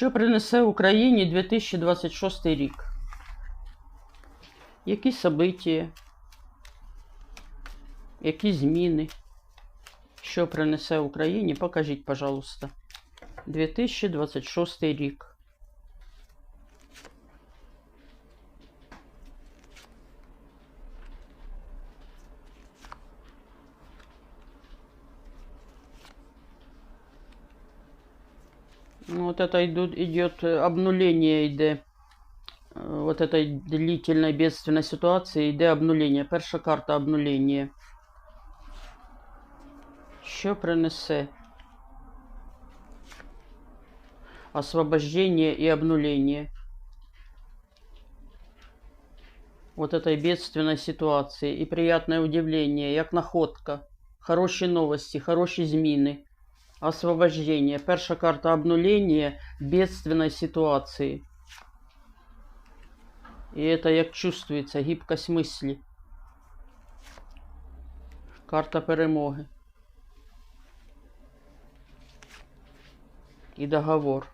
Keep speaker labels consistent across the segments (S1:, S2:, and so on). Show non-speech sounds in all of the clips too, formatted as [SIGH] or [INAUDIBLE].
S1: Що принесе Україні 2026 рік? Які события? Які зміни? Що принесе Україні? Покажіть, пожалуйста. 2026 рік. Вот это идут, идет э, обнуление, йде. Э, Вот этой длительной бедственной ситуации йде обнуление. Перша карта обнуление. Що принесе? Освобождение и обнуление. Вот этой бедственной ситуации. И приятное удивление, як находка. Хороші новості, хороші зміни. Освобождение. Перша карта обнуления бедственной ситуации. И это як чувствуется, гибкость мысли. Карта перемоги. И договор.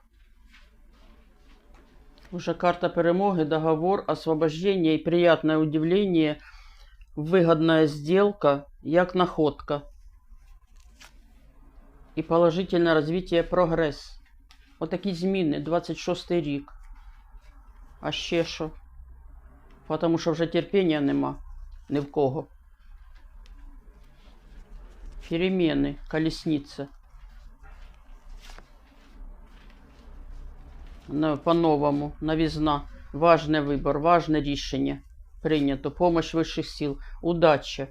S1: Уже карта перемоги, договор, освобождение и приятное удивление, выгодная сделка, як находка і положительне розвиття прогрес. Отакі зміни, 26 рік. А ще що? Тому що вже терпіння нема ні в кого. Переміни, колесниця. На- По-новому, новизна. Важний вибор, важне рішення. Прийнято. Помощь вищих сил. Удача.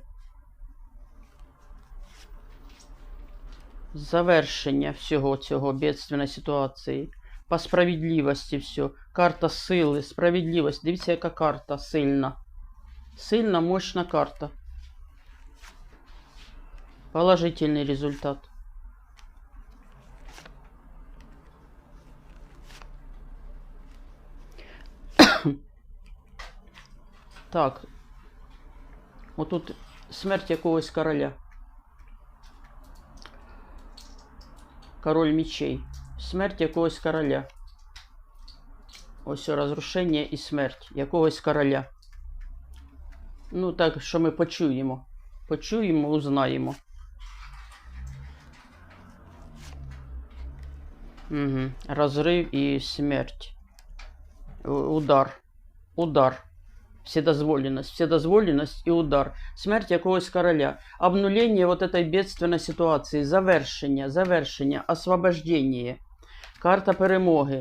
S1: Завершення всього цього бедственної ситуації. По справедливості все. Карта сили, справедливість. Дивіться, яка карта сильна. Сильна, мощна карта. Положительний результат. [COUGHS] Так. Отут смерть якогось короля. Король мечей. Смерть якогось короля. Ось розрушення і смерть якогось короля. Ну, так, що ми почуємо. Почуємо, узнаємо. Угу. Розрив і смерть. Удар. Удар. Вседозволенность. Вседозволенность и удар. Смерть якогось короля. Обнуление вот этой бедственной ситуации. Завершення, завершення, освобождение. Карта перемоги.